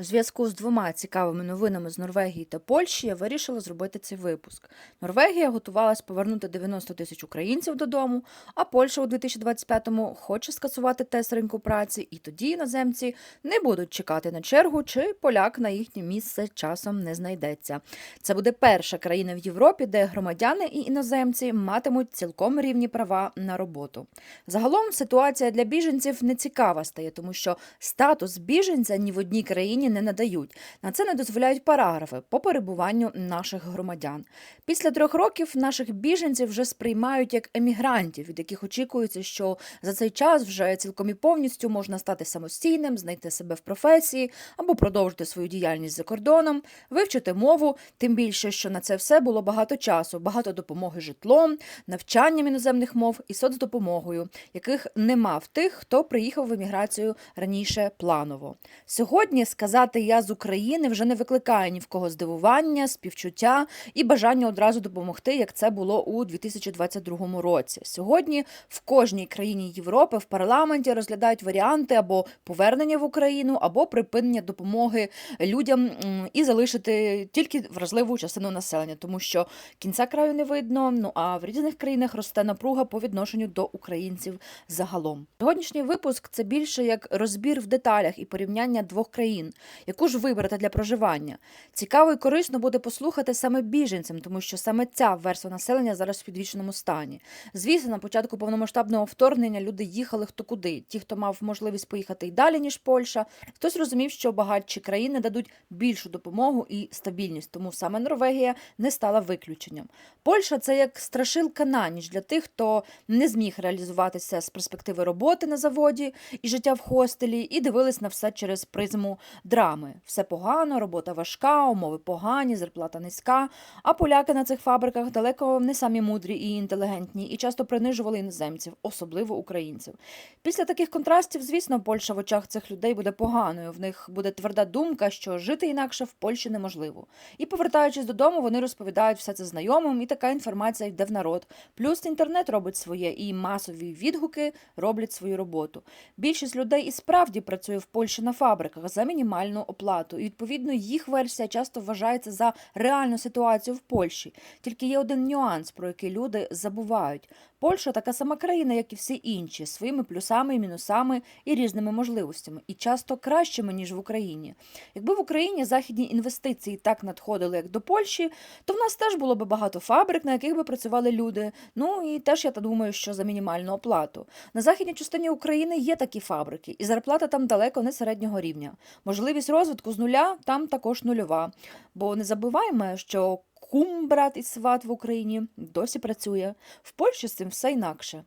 У зв'язку з двома цікавими новинами з Норвегії та Польщі я вирішила зробити цей випуск. Норвегія готувалась повернути 90 тисяч українців додому, а Польща у 2025-му хоче скасувати тест ринку праці, і тоді іноземці не будуть чекати на чергу, чи поляк на їхнє місце часом не знайдеться. Це буде перша країна в Європі, де громадяни і іноземці матимуть цілком рівні права на роботу. Загалом ситуація для біженців не цікава стає, тому що статус біженця ні в одній країні не надають. На це не дозволяють параграфи по перебуванню наших громадян. Після трьох років наших біженців вже сприймають як емігрантів, від яких очікується, що за цей час вже цілком і повністю можна стати самостійним, знайти себе в професії або продовжити свою діяльність за кордоном, вивчити мову, тим більше, що на це все було багато часу, багато допомоги житлом, навчанням іноземних мов і соцдопомогою, яких нема в тих, хто приїхав в еміграцію раніше планово. Сьогодні сказати я з України вже не викликає ні в кого здивування, співчуття і бажання одразу допомогти, як це було у 2022 році. Сьогодні в кожній країні Європи в парламенті розглядають варіанти або повернення в Україну, або припинення допомоги людям і залишити тільки вразливу частину населення, тому що кінця краю не видно. Ну а в різних країнах росте напруга по відношенню до українців загалом. Сьогоднішній випуск це більше як розбір в деталях і порівняння двох країн, яку ж вибрати для проживання. Цікаво і корисно буде послухати саме біженцям, тому що саме ця верства населення зараз в підвішеному стані. Звісно, на початку повномасштабного вторгнення люди їхали хто куди. Ті, хто мав можливість поїхати й далі, ніж Польща, хтось розумів, що багатші країни дадуть більшу допомогу і стабільність, тому саме Норвегія не стала виключенням. Польща це як страшилка на ніч для тих, хто не зміг реалізуватися з перспективи роботи на заводі і життя в хостелі, і дивились на все через призму драми. Все погано, робота важка, умови погані, зарплата низька. А поляки на цих фабриках далеко не самі мудрі і інтелігентні, і часто принижували іноземців, особливо українців. Після таких контрастів, звісно, Польща в очах цих людей буде поганою. В них буде тверда думка, що жити інакше в Польщі неможливо. І повертаючись додому, вони розповідають все це знайомим, і така інформація йде в народ. Плюс інтернет робить своє, і масові відгуки роблять свою роботу. Більшість людей і справді працює в Польщі на фабриках за мінімальну оплату, і відповідно їх версія часто вважається за реальну ситуацію в Польщі. Тільки є один нюанс, про який люди забувають. Польща така сама країна, як і всі інші, своїми плюсами мінусами і різними можливостями, і часто кращими ніж в Україні. Якби в Україні західні інвестиції так надходили, як до Польщі, то в нас теж було б багато фабрик, на яких би працювали люди. Ну і теж я та думаю, що за мінімальну оплату. На західній частині України є такі фабрики, і зарплата там далеко не середнього рівня. Можливість розвитку з нуля там також нульова. Бо не забуваємо, що кум, брат і сват в Україні досі працює. В Польщі з цим все інакше.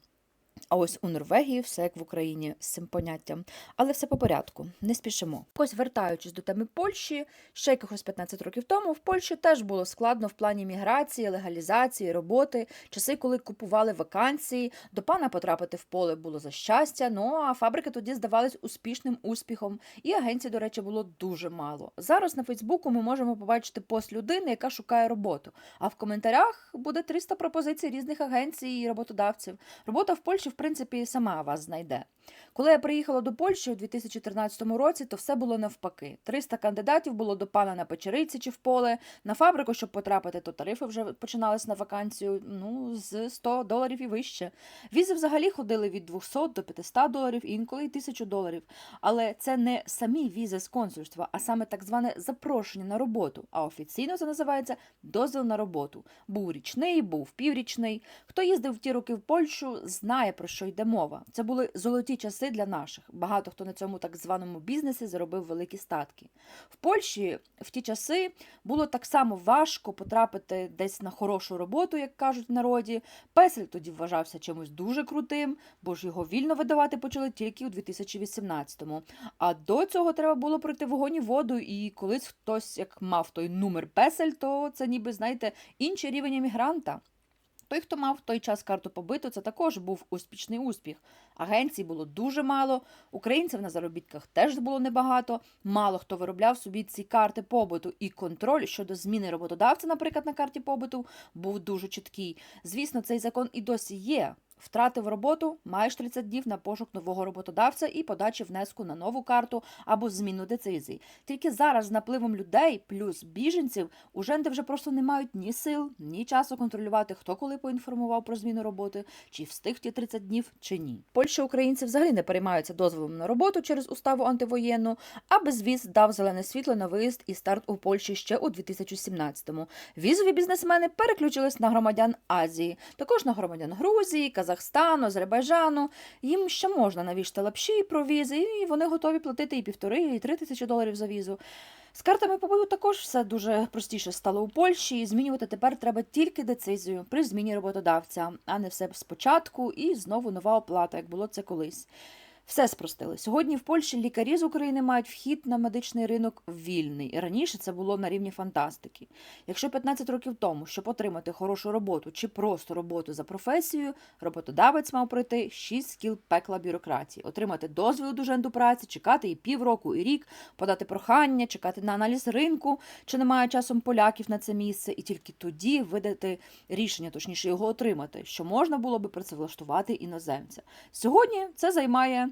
А ось у Норвегії все як в Україні з цим поняттям. Але все по порядку, не спішимо. Ось вертаючись до теми Польщі, ще якихось 15 років тому в Польщі теж було складно в плані міграції, легалізації, роботи, часи, коли купували вакансії, до пана потрапити в поле було за щастя. Ну а фабрики тоді здавались успішним успіхом, і агенцій, до речі, було дуже мало. Зараз на Фейсбуку ми можемо побачити пост людини, яка шукає роботу. А в коментарях буде 300 пропозицій різних агенцій і роботодавців. Робота в Польщі, в принципі, сама вас знайде. Коли я приїхала до Польщі у 2013 році, то все було навпаки. 300 кандидатів було до пана на печериці чи в поле. На фабрику, щоб потрапити, то тарифи вже починались на вакансію ну, з 100 доларів і вище. Візи взагалі ходили від 200 до 500 доларів, інколи й 1000 доларів. Але це не самі візи з консульства, а саме так зване запрошення на роботу. А офіційно це називається дозвіл на роботу. Був річний, був піврічний. Хто їздив в ті роки в Польщу, знає про що йде мова. Це були золоті часи для наших. Багато хто на цьому так званому бізнесі заробив великі статки. В Польщі в ті часи було так само важко потрапити десь на хорошу роботу, як кажуть в народі. Песель тоді вважався чимось дуже крутим, бо ж його вільно видавати почали тільки у 2018-му. А до цього треба було пройти вогонь і воду, і колись хтось як мав той номер песель, то це ніби, знаєте, інший рівень емігранта. Той, хто мав в той час карту побиту, це також був успішний успіх. Агенцій було дуже мало, українців на заробітках теж було небагато. Мало хто виробляв собі ці карти побиту, і контроль щодо зміни роботодавця, наприклад, на карті побиту, був дуже чіткий. Звісно, цей закон і досі є. Втратив роботу, маєш 30 днів на пошук нового роботодавця і подачі внеску на нову карту або зміну децизій. Тільки зараз з напливом людей плюс біженців уженди вже просто не мають ні сил, ні часу контролювати, хто коли поінформував про зміну роботи, чи встиг ті 30 днів, чи ні. Польща українці взагалі не переймаються дозволом на роботу через уставу антивоєнну, а безвіз дав зелене світло на виїзд і старт у Польщі ще у 2017-му. Візові бізнесмени переключились на громадян Азії, також на громадян Грузії, Казахстану, Азербайджану. Їм ще можна навішати лапші про візи, і вони готові платити і півтори, і три тисячі доларів за візу. З картами побуту також все дуже простіше стало у Польщі, і змінювати тепер треба тільки децизію при зміні роботодавця, а не все спочатку і знову нова оплата, як було це колись. Все спростили. Сьогодні в Польщі лікарі з України мають вхід на медичний ринок вільний. І раніше це було на рівні фантастики. Якщо 15 років тому, щоб отримати хорошу роботу чи просто роботу за професією, роботодавець мав пройти 6 кіл пекла бюрократії, отримати дозвіл до женду праці, чекати і півроку, і рік, подати прохання, чекати на аналіз ринку, чи немає часом поляків на це місце, і тільки тоді видати рішення, точніше його отримати, що можна було би працевлаштувати іноземця. Сьогодні це займає.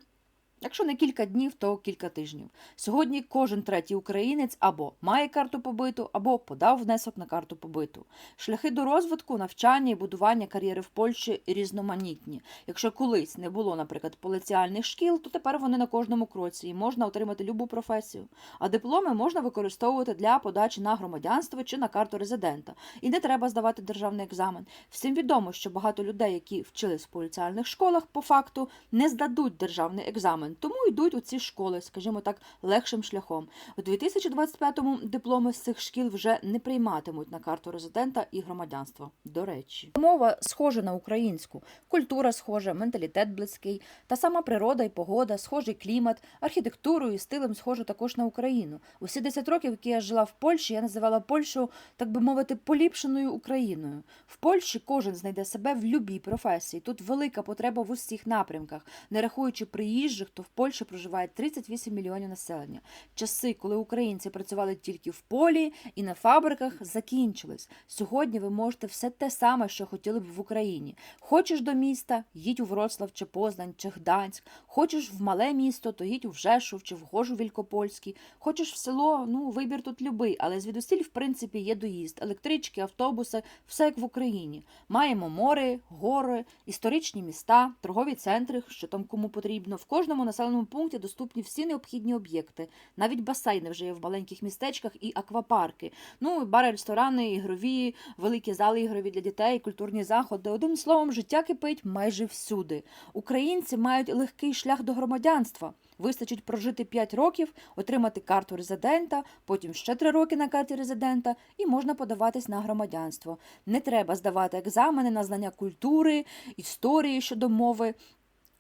Якщо не кілька днів, то кілька тижнів. Сьогодні кожен третій українець або має карту побиту, або подав внесок на карту побиту. Шляхи до розвитку, навчання і будування кар'єри в Польщі різноманітні. Якщо колись не було, наприклад, поліціальних шкіл, то тепер вони на кожному кроці і можна отримати любу професію. А дипломи можна використовувати для подачі на громадянство чи на карту резидента. І не треба здавати державний екзамен. Всім відомо, що багато людей, які вчились в поліціальних школах, по факту не здадуть державний екзамен, тому йдуть у ці школи, скажімо так, легшим шляхом. У 2025-му дипломи з цих шкіл вже не прийматимуть на карту резидента і громадянство. До речі, мова схожа на українську, культура схожа, менталітет близький, та сама природа і погода, схожий клімат, архітектурою і стилем схожа також на Україну. Усі 10 років, які я жила в Польщі, я називала Польщу, так би мовити, поліпшеною Україною. В Польщі кожен знайде себе в любій професії. Тут велика потреба в усіх напрямках, не рахуючи приїжджих, то в Польщі проживає 38 мільйонів населення. Часи, коли українці працювали тільки в полі і на фабриках, закінчились. Сьогодні ви можете все те саме, що хотіли б в Україні. Хочеш до міста, їдь у Вроцлав чи Познань чи Гданськ. Хочеш в мале місто, то їдь у Вжешов чи в Гожу Вількопольський. Хочеш в село, ну вибір тут любий, але звідусіль, в принципі, є доїзд, електрички, автобуси, все як в Україні. Маємо море, гори, історичні міста, торгові центри, що там кому потрібно. В кожному населеному пункті доступні всі необхідні об'єкти. Навіть басейни вже є в маленьких містечках і аквапарки. Ну, бари, ресторани, ігрові, великі зали ігрові для дітей, культурні заходи. Одним словом, життя кипить майже всюди. Українці мають легкий шлях до громадянства. Вистачить прожити 5 років, отримати карту резидента, потім ще 3 роки на карті резидента, і можна подаватись на громадянство. Не треба здавати екзамени на знання культури, історії щодо мови.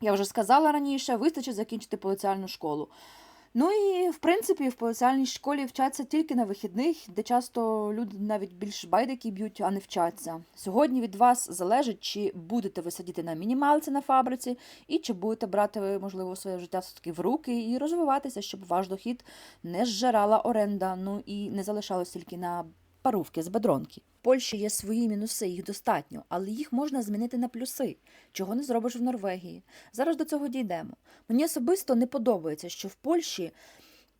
Я вже сказала раніше, вистачить закінчити поліціальну школу. Ну і в принципі в поліціальній школі вчаться тільки на вихідних, де часто люди навіть більш байдики б'ють, а не вчаться. Сьогодні від вас залежить, чи будете ви сидіти на мінімалці на фабриці, і чи будете брати ви, можливо, своє життя все-таки в руки і розвиватися, щоб ваш дохід не зжирала оренда, ну і не залишалось тільки на парувки з бедронки. В Польщі є свої мінуси, їх достатньо, але їх можна змінити на плюси, чого не зробиш в Норвегії. Зараз до цього дійдемо. Мені особисто не подобається, що в Польщі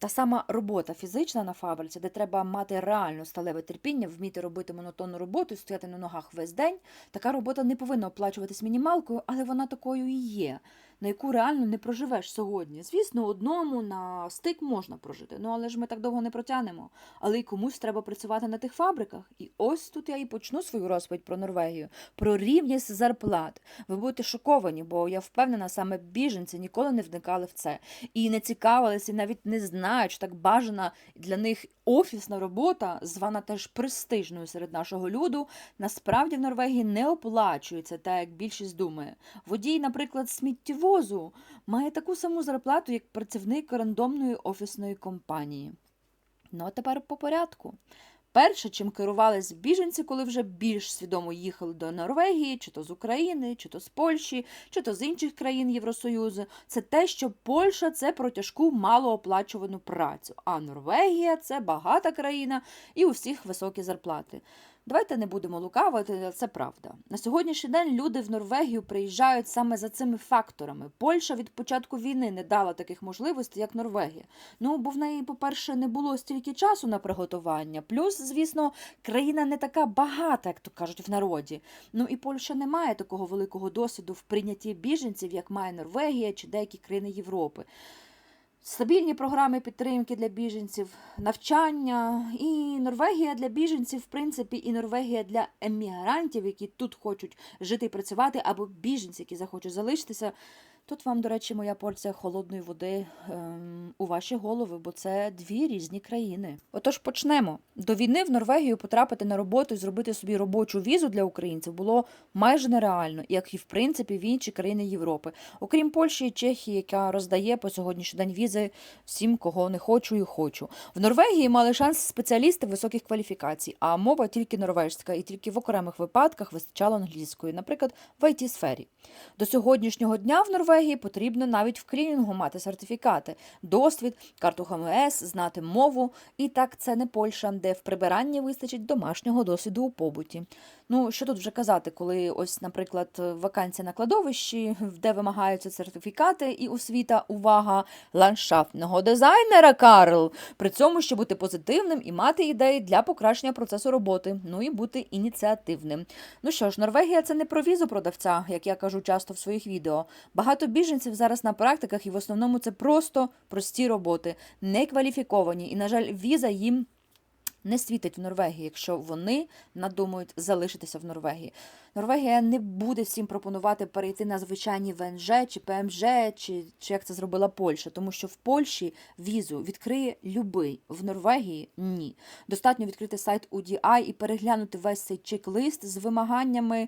та сама робота фізична на фабриці, де треба мати реально сталеве терпіння, вміти робити монотонну роботу і стояти на ногах весь день. Така робота не повинна оплачуватись мінімалкою, але вона такою і є, на яку реально не проживеш сьогодні. Звісно, одному на стик можна прожити, ну але ж ми так довго не протягнемо. Але й комусь треба працювати на тих фабриках. І ось тут я і почну свою розповідь про Норвегію, про рівність зарплат. Ви будете шоковані, бо я впевнена, саме біженці ніколи не вникали в це і не цікавилися, і навіть не знають, що так бажана для них офісна робота, звана теж престижною серед нашого люду, насправді в Норвегії не оплачується, так як більшість думає. Водій, наприклад, сміттєвозу має таку саму зарплату, як працівник рандомної офісної компанії. Ну а тепер по порядку. Перше, чим керувались біженці, коли вже більш свідомо їхали до Норвегії, чи то з України, чи то з Польщі, чи то з інших країн Євросоюзу, це те, що Польща це про тяжку малооплачувану працю, а Норвегія це багата країна і у всіх високі зарплати. Давайте не будемо лукавити, це правда. На сьогоднішній день люди в Норвегію приїжджають саме за цими факторами. Польща від початку війни не дала таких можливостей, як Норвегія. Ну, бо в неї, по-перше, не було стільки часу на приготування. Плюс, звісно, країна не така багата, як то кажуть, в народі. Ну і Польща не має такого великого досвіду в прийнятті біженців, як має Норвегія чи деякі країни Європи. Стабільні програми підтримки для біженців, навчання і Норвегія для біженців, в принципі, і Норвегія для емігрантів, які тут хочуть жити і працювати, або біженці, які захочуть залишитися. Тут вам, до речі, моя порція холодної води ем, у ваші голови, бо це дві різні країни. Отож, почнемо. До війни в Норвегію потрапити на роботу і зробити собі робочу візу для українців було майже нереально, як і в принципі в інші країни Європи, окрім Польщі і Чехії, яка роздає по сьогоднішній день візи всім, кого не хочу і хочу. В Норвегії мали шанс спеціалісти високих кваліфікацій, а мова тільки норвежська, і тільки в окремих випадках вистачало англійської, наприклад, в it сфері До сьогоднішнього дня в Норвегії потрібно навіть в клінінгу мати сертифікати, досвід, карту ХМС, знати мову. І так це не Польща, де в прибиранні вистачить домашнього досвіду у побуті. Ну, що тут вже казати, коли ось, наприклад, вакансія на кладовищі, де вимагаються сертифікати і освіта, увага, ландшафтного дизайнера, Карл. При цьому ще бути позитивним і мати ідеї для покращення процесу роботи, ну і бути ініціативним. Ну що ж, Норвегія це не про візу продавця, як я кажу часто в своїх відео. Багато біженців зараз на практиках, і в основному це просто прості роботи, не кваліфіковані. І, на жаль, віза їм не світить в Норвегії, якщо вони надумають залишитися в Норвегії. Норвегія не буде всім пропонувати перейти на звичайні ВНЖ чи ПМЖ, чи, чи як це зробила Польща, тому що в Польщі візу відкриє любий, в Норвегії ні. Достатньо відкрити сайт UDI і переглянути весь цей чек-лист з вимаганнями.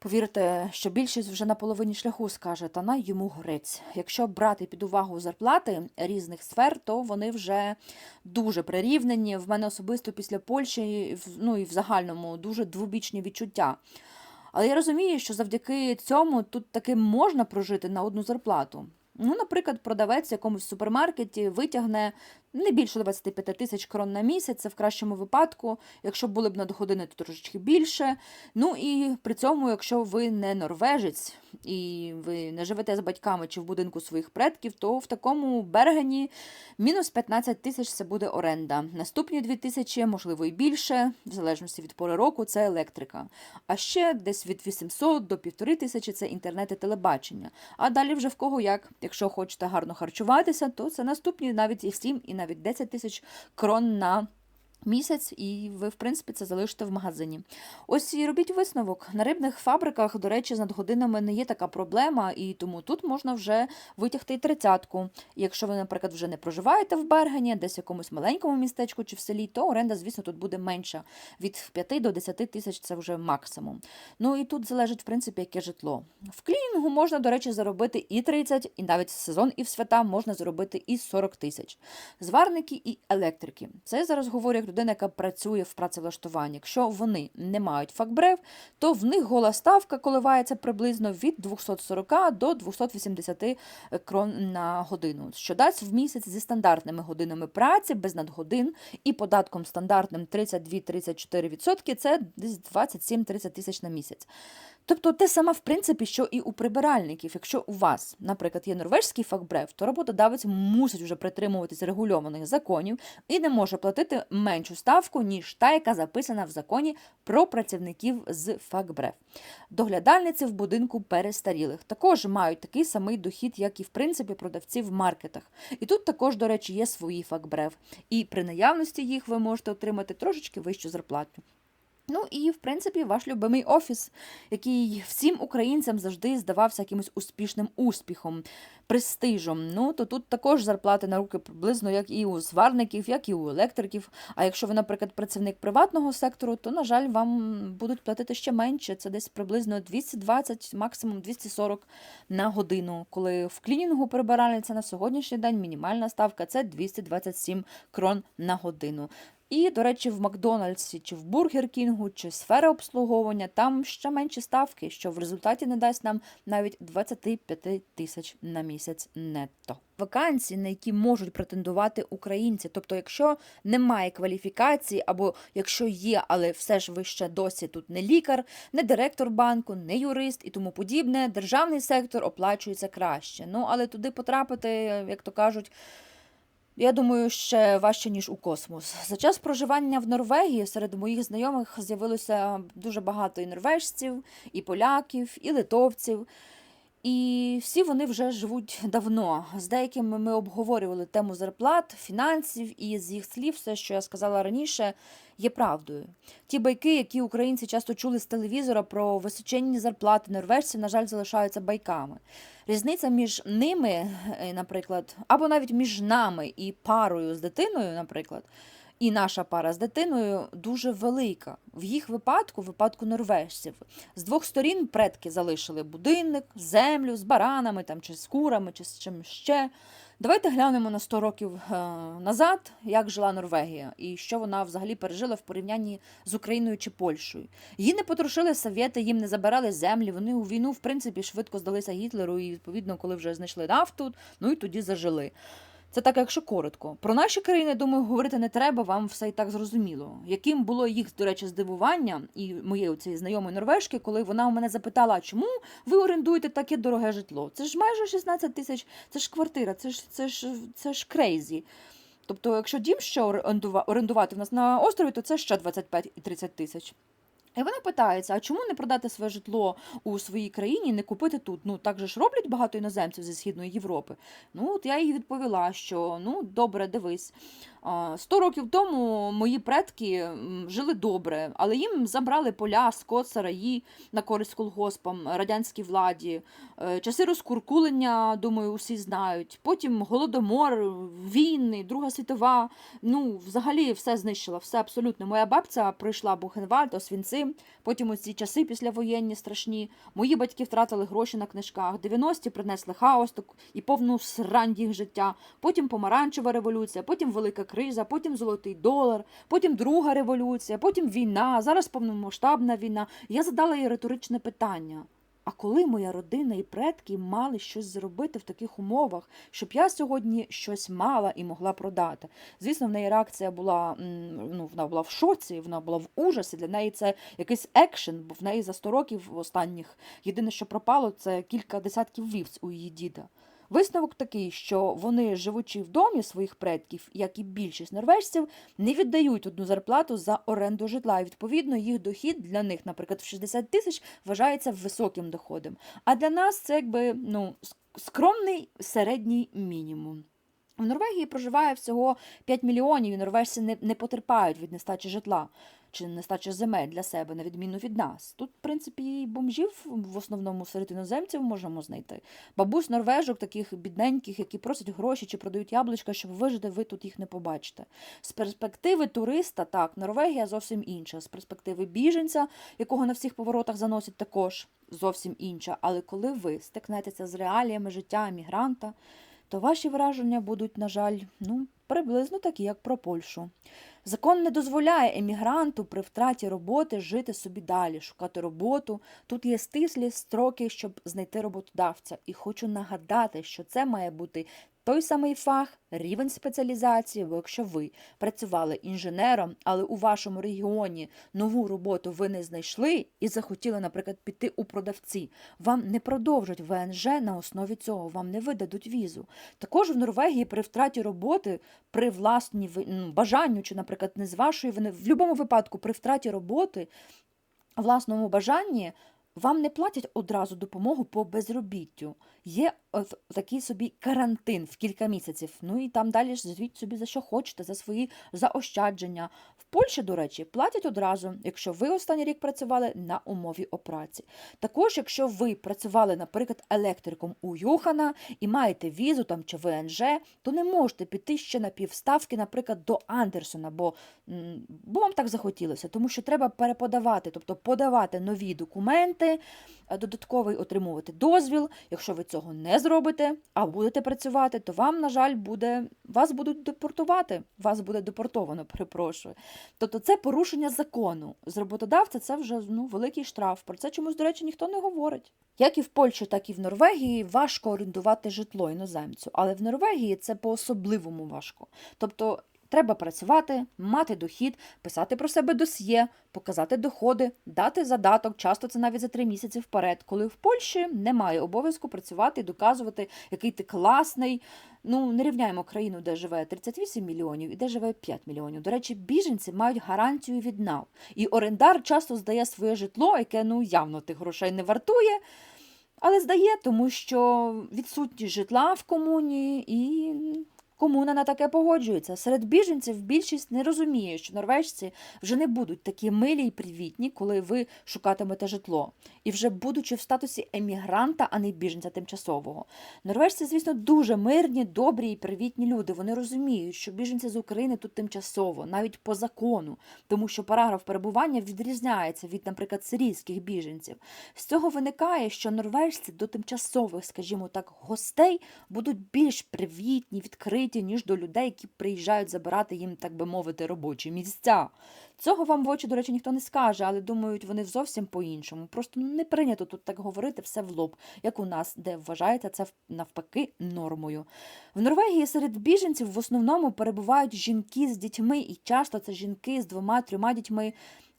Повірте, що більшість вже на половині шляху скаже, та на йому горець. Якщо брати під увагу зарплати різних сфер, то вони вже дуже прирівнені. В мене особисто після Польщі, ну і в загальному дуже двобічні відчуття. Але я розумію, що завдяки цьому тут таки можна прожити на одну зарплату. Ну, наприклад, продавець в якомусь супермаркеті витягне не більше 25 тисяч крон на місяць, це в кращому випадку. Якщо були б надходини, то трошечки більше. Ну і при цьому, якщо ви не норвежець і ви не живете з батьками чи в будинку своїх предків, то в такому бергені мінус 15 тисяч це буде оренда. Наступні 2 тисячі, можливо, і більше, в залежності від пори року, це електрика. А ще десь від 800 до 1500 тисячі це інтернет і телебачення. А далі вже в кого як. Якщо хочете гарно харчуватися, то це наступні навіть і 7, і навіть 10 тисяч крон на Місяць, і ви, в принципі, це залишите в магазині. Ось і робіть висновок. На рибних фабриках, до речі, з надгодинами не є така проблема, і тому тут можна вже витягти і тридцятку. Якщо ви, наприклад, вже не проживаєте в Бергені, десь в якомусь маленькому містечку чи в селі, то оренда, звісно, тут буде менша. Від 5 до 10 тисяч це вже максимум. Ну і тут залежить, в принципі, яке житло. В клінінгу можна, до речі, заробити і 30, і навіть в сезон, і в свята можна заробити і 40 тисяч. Зварники і електрики. Це я зараз говорю людина, яка працює в працевлаштуванні. Якщо вони не мають факбрев, то в них гола ставка коливається приблизно від 240 до 280 крон на годину, що дасть в місяць зі стандартними годинами праці, без надгодин і податком стандартним 32-34%, це десь 27-30 тисяч на місяць. Тобто те саме, в принципі, що і у прибиральників. Якщо у вас, наприклад, є норвежський факбрев, то роботодавець мусить вже притримуватись регульованих законів і не може платити меншу ставку, ніж та, яка записана в законі про працівників з факбрев. Доглядальниці в будинку перестарілих також мають такий самий дохід, як і в принципі продавці в маркетах. І тут також, до речі, є свої факбрев. І при наявності їх ви можете отримати трошечки вищу зарплату. Ну і, в принципі, ваш любимий офіс, який всім українцям завжди здавався якимось успішним успіхом, престижом. Ну, то тут також зарплати на руки приблизно, як і у зварників, як і у електриків. А якщо ви, наприклад, працівник приватного сектору, то, на жаль, вам будуть платити ще менше. Це десь приблизно 220, максимум 240 на годину. Коли в клінінгу прибиральниця на сьогоднішній день мінімальна ставка це 227 крон на годину. І, до речі, в Макдональдсі чи в Бургер Кінгу, чи сфера обслуговування там ще менші ставки, що в результаті не дасть нам навіть 25 тисяч на місяць нетто. Вакансії, на які можуть претендувати українці. Тобто, якщо немає кваліфікації, або якщо є, але все ж ви ще досі тут не лікар, не директор банку, не юрист і тому подібне, державний сектор оплачується краще. Ну але туди потрапити, як то кажуть. Я думаю, ще важче, ніж у космос. За час проживання в Норвегії серед моїх знайомих з'явилося дуже багато і норвежців, і поляків, і литовців. І всі вони вже живуть давно. З деякими ми обговорювали тему зарплат, фінансів, і з їх слів, все, що я сказала раніше, є правдою. Ті байки, які українці часто чули з телевізора про височенні зарплати норвежців, на жаль, залишаються байками. Різниця між ними, е, наприклад, або навіть між нами і парою з дитиною, наприклад, і наша пара з дитиною дуже велика. В їх випадку, в випадку норвежців, з двох сторін предки залишили будинок, землю з баранами там, чи з курами, чи з чим ще. Давайте глянемо на 100 років е, назад, як жила Норвегія і що вона взагалі пережила в порівнянні з Україною чи Польщею. Її не потрушили совєти, їм не забирали землі. Вони у війну, в принципі, швидко здалися Гітлеру, і відповідно, коли вже знайшли нафту, ну і тоді зажили. Це так, якщо коротко. Про наші країни, думаю, говорити не треба, вам все і так зрозуміло. Яким було їх, до речі, здивування і моєї цієї знайомої норвежки, коли вона у мене запитала, чому ви орендуєте таке дороге житло? Це ж майже 16 тисяч, це ж квартира, це ж це ж це ж крейзі. Тобто, якщо дім ще орендува- орендувати в нас на острові, то це ще 25 і 30 тисяч. І вона питається: а чому не продати своє житло у своїй країні, не купити тут? Ну так же ж роблять багато іноземців зі східної Європи. Ну от я їй відповіла, що ну добре, дивись. Сто років тому мої предки жили добре, але їм забрали поля, скот, сараї на користь колгоспам, радянській владі. Е, Часи розкуркулення, думаю, усі знають. Потім голодомор, війни, Друга світова. Ну, взагалі, все знищила, все абсолютно. Моя бабця пройшла Бухенвальд, Освінцим, потім оці часи післявоєнні страшні. Мої батьки втратили гроші на книжках. 90-ті принесли хаос і повну срань їх життя. Потім помаранчева революція, потім велика криза, потім золотий долар, потім друга революція, потім війна, зараз повномасштабна війна. Я задала їй риторичне питання. А коли моя родина і предки мали щось зробити в таких умовах, щоб я сьогодні щось мала і могла продати? Звісно, в неї реакція була ну, вона була в шоці, вона була в ужасі. Для неї це якийсь екшен, бо в неї за 100 років останніх єдине, що пропало, це кілька десятків вівць у її діда. Висновок такий, що вони, живучи в домі своїх предків, як і більшість норвежців, не віддають одну зарплату за оренду житла. І відповідно їх дохід для них, наприклад, в 60 тисяч вважається високим доходом. А для нас це якби ну скромний середній мінімум. В Норвегії проживає всього 5 мільйонів, і норвежці не, не потерпають від нестачі житла чи нестачі земель для себе, на відміну від нас. Тут, в принципі, і бомжів в основному серед іноземців можемо знайти. Бабусь норвежок, таких бідненьких, які просять гроші чи продають яблучка, щоб вижити, ви тут їх не побачите. З перспективи туриста, так, Норвегія зовсім інша. З перспективи біженця, якого на всіх поворотах заносять також зовсім інша. Але коли ви стикнетеся з реаліями життя емігранта, то ваші враження будуть, на жаль, ну, приблизно такі, як про Польщу. Закон не дозволяє емігранту при втраті роботи жити собі далі, шукати роботу. Тут є стислі строки, щоб знайти роботодавця. І хочу нагадати, що це має бути той самий фах, рівень спеціалізації, бо якщо ви працювали інженером, але у вашому регіоні нову роботу ви не знайшли і захотіли, наприклад, піти у продавці, вам не продовжать ВНЖ на основі цього, вам не видадуть візу. Також в Норвегії при втраті роботи, при власній ну, бажанню, чи, наприклад, не з вашої вини, в будь-якому випадку при втраті роботи, власному бажанні. Вам не платять одразу допомогу по безробіттю. Є е, такий собі карантин в кілька місяців. Ну і там далі ж звіть собі за що хочете, за свої заощадження. Польщі, до речі, платять одразу, якщо ви останній рік працювали на умові опраці. Також, якщо ви працювали, наприклад, електриком у Юхана і маєте візу там чи ВНЖ, то не можете піти ще на півставки, наприклад, до Андерсона, бо, бо вам так захотілося, тому що треба переподавати, тобто подавати нові документи, додатковий отримувати дозвіл. Якщо ви цього не зробите, а будете працювати, то вам, на жаль, буде вас будуть депортувати. Вас буде депортовано, перепрошую. Тобто це порушення закону. З роботодавця це вже ну, великий штраф. Про це чомусь, до речі, ніхто не говорить. Як і в Польщі, так і в Норвегії важко орендувати житло іноземцю, але в Норвегії це по-особливому важко. Тобто треба працювати, мати дохід, писати про себе досьє, показати доходи, дати задаток, часто це навіть за три місяці вперед, коли в Польщі немає обов'язку працювати і доказувати, який ти класний. Ну, не рівняємо країну, де живе 38 мільйонів і де живе 5 мільйонів. До речі, біженці мають гарантію від НАВ. І орендар часто здає своє житло, яке ну явно тих грошей не вартує. Але здає, тому що відсутність житла в комуні і комуна на таке погоджується. Серед біженців більшість не розуміє, що норвежці вже не будуть такі милі й привітні, коли ви шукатимете житло. І вже будучи в статусі емігранта, а не біженця тимчасового. Норвежці, звісно, дуже мирні, добрі і привітні люди. Вони розуміють, що біженці з України тут тимчасово, навіть по закону, тому що параграф перебування відрізняється від, наприклад, сирійських біженців. З цього виникає, що норвежці до тимчасових, скажімо так, гостей будуть більш привітні, відкриті, ніж до людей, які приїжджають забирати їм, так би мовити, робочі місця. Цього вам в очі, до речі, ніхто не скаже, але думають вони зовсім по-іншому. Просто ну, не прийнято тут так говорити все в лоб, як у нас, де вважається це навпаки нормою. В Норвегії серед біженців в основному перебувають жінки з дітьми, і часто це жінки з двома-трьома дітьми.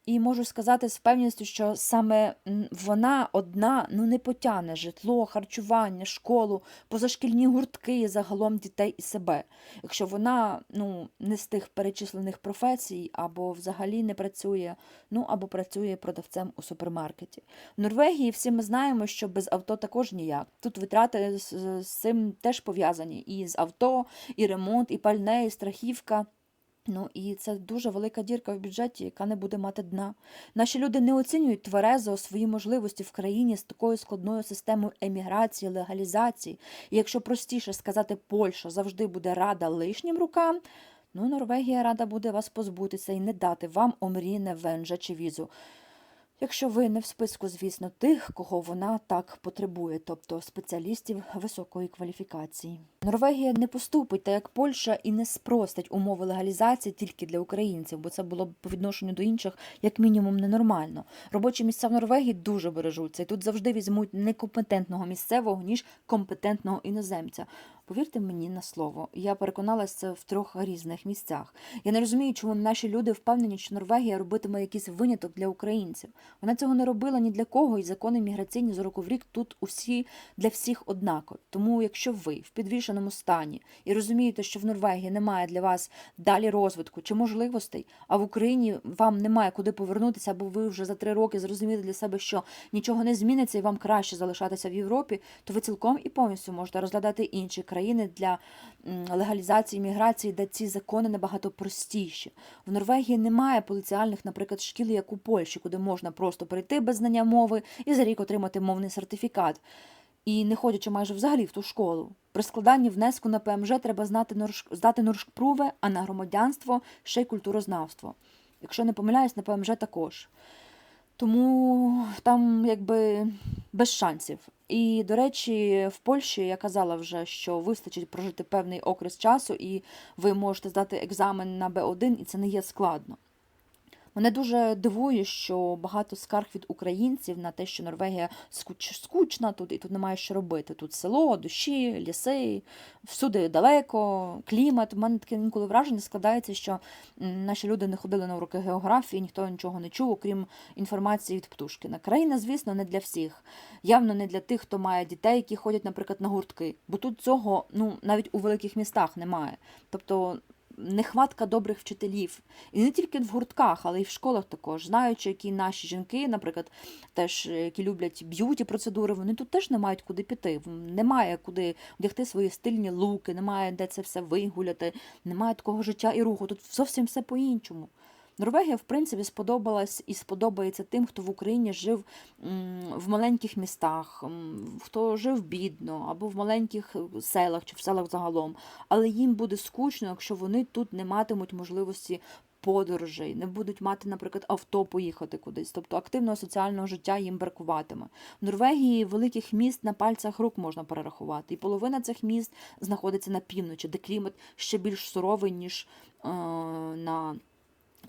І можу сказати з певністю, що саме вона одна ну не потягне житло, харчування, школу, позашкільні гуртки, загалом дітей і себе. Якщо вона ну не з тих перечислених професій, або взагалі не працює, ну або працює продавцем у супермаркеті. В Норвегії всі ми знаємо, що без авто також ніяк. Тут витрати з, з цим теж пов'язані і з авто, і ремонт, і пальне, і страхівка. Ну і це дуже велика дірка в бюджеті, яка не буде мати дна. Наші люди не оцінюють тверезо свої можливості в країні з такою складною системою еміграції, легалізації. І якщо простіше сказати, Польща завжди буде рада лишнім рукам, ну Норвегія рада буде вас позбутися і не дати вам омріне венжа чи візу. Якщо ви не в списку, звісно, тих, кого вона так потребує, тобто спеціалістів високої кваліфікації. Норвегія не поступить, так як Польща і не спростить умови легалізації тільки для українців, бо це було б по відношенню до інших як мінімум ненормально. Робочі місця в Норвегії дуже бережуться, і тут завжди візьмуть некомпетентного місцевого ніж компетентного іноземця. Повірте мені на слово, я переконалася в трьох різних місцях. Я не розумію, чому наші люди впевнені, що Норвегія робитиме якийсь виняток для українців. Вона цього не робила ні для кого, і закони міграційні з року в рік тут усі для всіх однакові. Тому, якщо ви в підвішеному стані і розумієте, що в Норвегії немає для вас далі розвитку чи можливостей, а в Україні вам немає куди повернутися, або ви вже за три роки зрозуміли для себе, що нічого не зміниться, і вам краще залишатися в Європі, то ви цілком і повністю можете розглядати інші країни для легалізації міграції, де ці закони набагато простіші. В Норвегії немає поліціальних, наприклад, шкіл, як у Польщі, куди можна просто прийти без знання мови і за рік отримати мовний сертифікат. І не ходячи майже взагалі в ту школу. При складанні внеску на ПМЖ треба знати норш... здати норшкпруве, а на громадянство ще й культурознавство. Якщо не помиляюсь, на ПМЖ також. Тому там якби без шансів. І, до речі, в Польщі я казала вже, що вистачить прожити певний окрес часу, і ви можете здати екзамен на Б1, і це не є складно. Мене дуже дивує, що багато скарг від українців на те, що Норвегія скуч, скучна тут і тут немає що робити. Тут село, душі, ліси, всюди далеко, клімат. У мене таке інколи враження складається, що наші люди не ходили на уроки географії, ніхто нічого не чув, окрім інформації від Птушкіна. Країна, звісно, не для всіх. Явно не для тих, хто має дітей, які ходять, наприклад, на гуртки. Бо тут цього ну навіть у великих містах немає. Тобто нехватка добрих вчителів. І не тільки в гуртках, але й в школах також. Знаючи, які наші жінки, наприклад, теж які люблять б'юті процедури, вони тут теж не мають куди піти. Немає куди вдягти свої стильні луки, немає де це все вигуляти, немає такого життя і руху. Тут зовсім все по-іншому. Норвегія, в принципі, сподобалась і сподобається тим, хто в Україні жив в маленьких містах, хто жив бідно, або в маленьких е, селах чи в селах загалом. Але їм буде скучно, якщо вони тут не матимуть можливості подорожей, не будуть мати, наприклад, авто поїхати кудись. Тобто активного соціального життя їм бракуватиме. В Норвегії великих міст на пальцях рук можна перерахувати. І половина цих міст знаходиться на півночі, де клімат ще більш суровий, ніж е, на.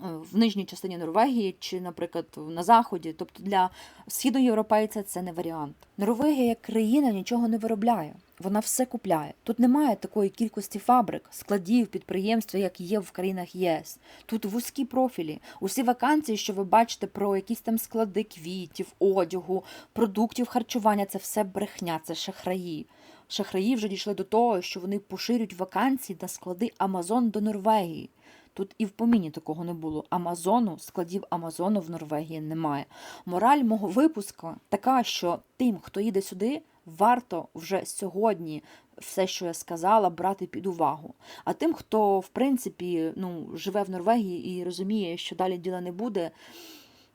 Е, В нижній частині Норвегії чи, наприклад, на заході, тобто для східноєвропейця це не варіант. Норвегія як країна нічого не виробляє, вона все купляє. Тут немає такої кількості фабрик, складів, підприємств, як є в країнах ЄС. Тут вузькі профілі. Усі вакансії, що ви бачите про якісь там склади квітів, одягу, продуктів харчування, це все брехня, це шахраї. Шахраї вже дійшли до того, що вони поширюють вакансії на склади Амазон до Норвегії. Тут і в поміні такого не було. Амазону, складів Амазону в Норвегії немає. Мораль мого випуску така, що тим, хто їде сюди, варто вже сьогодні все, що я сказала, брати під увагу. А тим, хто в принципі ну, живе в Норвегії і розуміє, що далі діла не буде,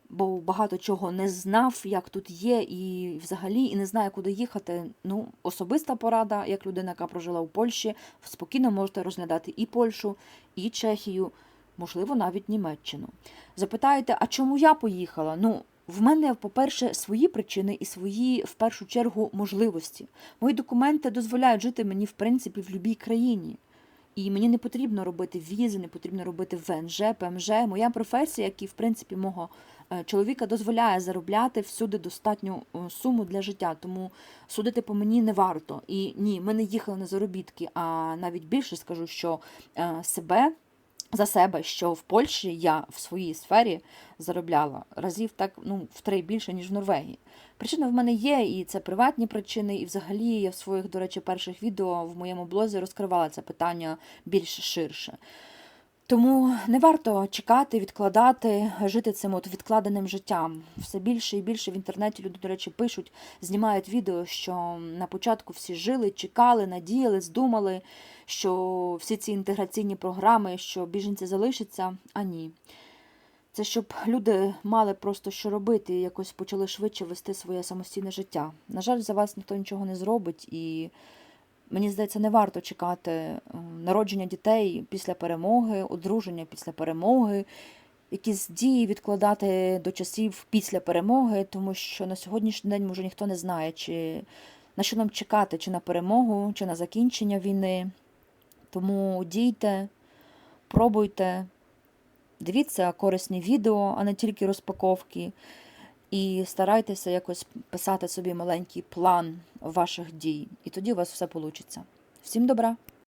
бо багато чого не знав, як тут є, і взагалі і не знає, куди їхати. Ну, особиста порада, як людина, яка прожила у Польщі, спокійно можете розглядати і Польщу, і Чехію, можливо, навіть Німеччину. Запитаєте, а чому я поїхала? Ну, в мене, по-перше, свої причини і свої, в першу чергу, можливості. Мої документи дозволяють жити мені, в принципі, в будь-якій країні. І мені не потрібно робити візи, не потрібно робити ВНЖ, ПМЖ. Моя професія, як і в принципі мого чоловіка, дозволяє заробляти всюди достатню е, суму для життя. Тому судити по мені не варто. І ні, ми не їхали на заробітки, а навіть більше скажу, що е, себе. За себе, що в Польщі я в своїй сфері заробляла разів так ну втри більше ніж в Норвегії. Причини в мене є, і це приватні причини, і взагалі я в своїх, до речі, перших відео в моєму блозі розкривала це питання більш ширше. Тому не варто чекати, відкладати, жити цим от відкладеним життям. Все більше і більше в інтернеті люди, до речі, пишуть, знімають відео, що на початку всі жили, чекали, надіялись, думали, що всі ці інтеграційні програми, що біженці залишаться, а ні. Це щоб люди мали просто що робити і якось почали швидше вести своє самостійне життя. На жаль, за вас ніхто нічого не зробить, і мені здається, не варто чекати е, народження дітей після перемоги, одруження після перемоги, якісь дії відкладати до часів після перемоги, тому що на сьогоднішній день може ніхто не знає, чи на що нам чекати, чи на перемогу, чи на закінчення війни. Тому дійте, пробуйте. Дивіться корисні відео, а не тільки розпаковки. І старайтеся якось писати собі маленький план ваших дій. І тоді у вас все вийде. Всім добра!